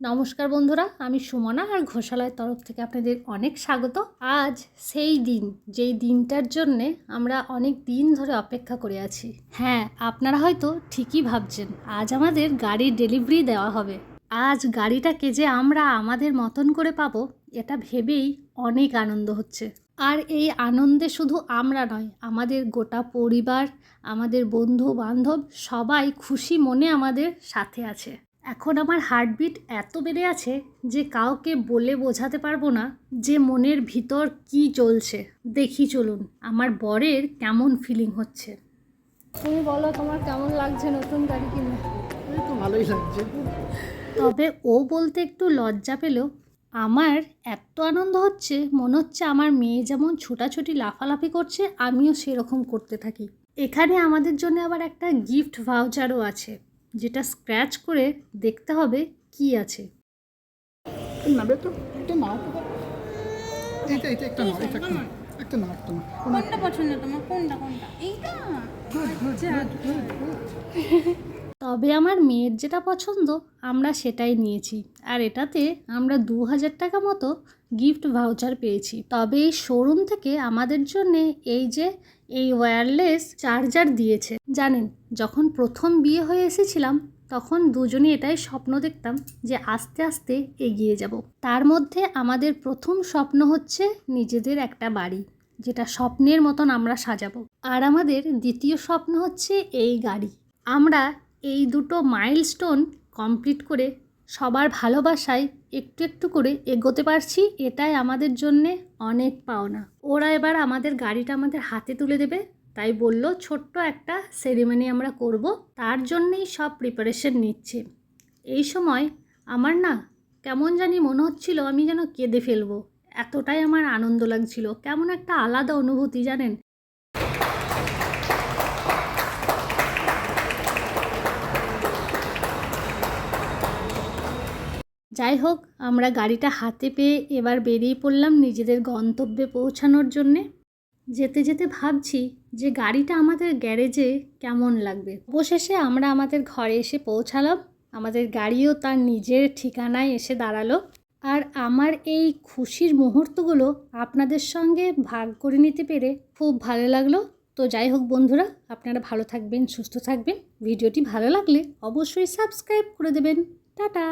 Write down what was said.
নমস্কার বন্ধুরা, আমি সুমনা আর ঘোষালয়ের তরফ থেকে আপনাদের অনেক স্বাগত। আজ সেই দিন, যেই দিনটার জন্যে আমরা অনেক দিন ধরে অপেক্ষা করে আছি। হ্যাঁ আপনারা হয়তো ঠিকই ভাবছেন, আজ আমাদের গাড়ির ডেলিভারি দেওয়া হবে। আজ গাড়িটাকে যে আমরা আমাদের মতন করে পাবো, এটা ভেবেই অনেক আনন্দ হচ্ছে। আর এই আনন্দে শুধু আমরা নয়, আমাদের গোটা পরিবার, আমাদের বন্ধু বান্ধব সবাই খুশি মনে আমাদের সাথে আছে। এখন আমার হার্টবিট এত বেড়ে আছে যে কাউকে বলে বোঝাতে পারব না যে মনের ভিতর কি চলছে। দেখি চলুন আমার বরের কেমন ফিলিং হচ্ছে। তুমি বলো তোমার কেমন লাগছে নতুন গাড়ি কিনে? তো ভালোই লাগছে। তবে ও বলতে একটু লজ্জা পেলেও আমার এত আনন্দ হচ্ছে মনে হচ্ছে আমার মেয়ে যেমন ছোটাছুটি লাফালাফি করছে আমিও সেরকম করতে থাকি। এখানে আমাদের জন্য আবার একটা গিফট ভাউচারও আছে। যেটা স্ক্র্যাচ করে দেখতে হবে কি আছে। নাবে তো একটা নাও তো এইটা এইটা একটা নাও এটা একটা একটা নাও একটা নাও কোনটা পছন্দ তোমার? কোনটা কোনটা? এইটা? তবে আমার মেয়ের যেটা পছন্দ আমরা সেটাই নিয়েছি। আর এটাতে আমরা দু হাজার টাকা মতো গিফট ভাউচার পেয়েছি। তবে এই শোরুম থেকে আমাদের জন্যে এই যে এই ওয়্যারলেস চার্জার দিয়েছে। জানেন, যখন প্রথম বিয়ে হয়ে এসেছিলাম, তখন দুজনে এটাই স্বপ্ন দেখতাম যে আস্তে আস্তে এগিয়ে যাব। তার মধ্যে আমাদের প্রথম স্বপ্ন হচ্ছে নিজেদের একটা বাড়ি, যেটা স্বপ্নের মতন আমরা সাজাবো। আর আমাদের দ্বিতীয় স্বপ্ন হচ্ছে এই গাড়ি। আমরা এই দুটো মাইলস্টোন কমপ্লিট করে সবার ভালোবাসায় একটু একটু করে এগোতে পারছি, এটাই আমাদের জন্যে অনেক পাওনা। ওরা এবার আমাদের গাড়িটা আমাদের হাতে তুলে দেবে, তাই বলল, ছোট্ট একটা সেরিমনি আমরা করব, তার জন্যেই সব প্রিপারেশন নিচ্ছে। এই সময় আমার না কেমন জানি মনে হচ্ছিল আমি যেন কেঁদে ফেলব, এতটাই আমার আনন্দ লাগছিল, কেমন একটা আলাদা অনুভূতি জানেন? যাই হোক, আমরা গাড়িটা হাতে পেয়ে এবার বেরিয়ে পড়লাম নিজেদের গন্তব্যে পৌঁছানোর জন্যে। যেতে যেতে ভাবছি যে গাড়িটা আমাদের গ্যারেজে কেমন লাগবে। অবশেষে আমরা আমাদের ঘরে এসে পৌঁছালাম। আমাদের গাড়িও তার নিজের ঠিকানায় এসে দাঁড়াল। আর আমার এই খুশির মুহূর্তগুলো আপনাদের সঙ্গে ভাগ করে নিতে পেরে খুব ভালো লাগল। তো যাই হোক বন্ধুরা, আপনারা ভালো থাকবেন, সুস্থ থাকবেন। ভিডিওটি ভালো লাগলে অবশ্যই সাবস্ক্রাইব করে দেবেন। টাটা!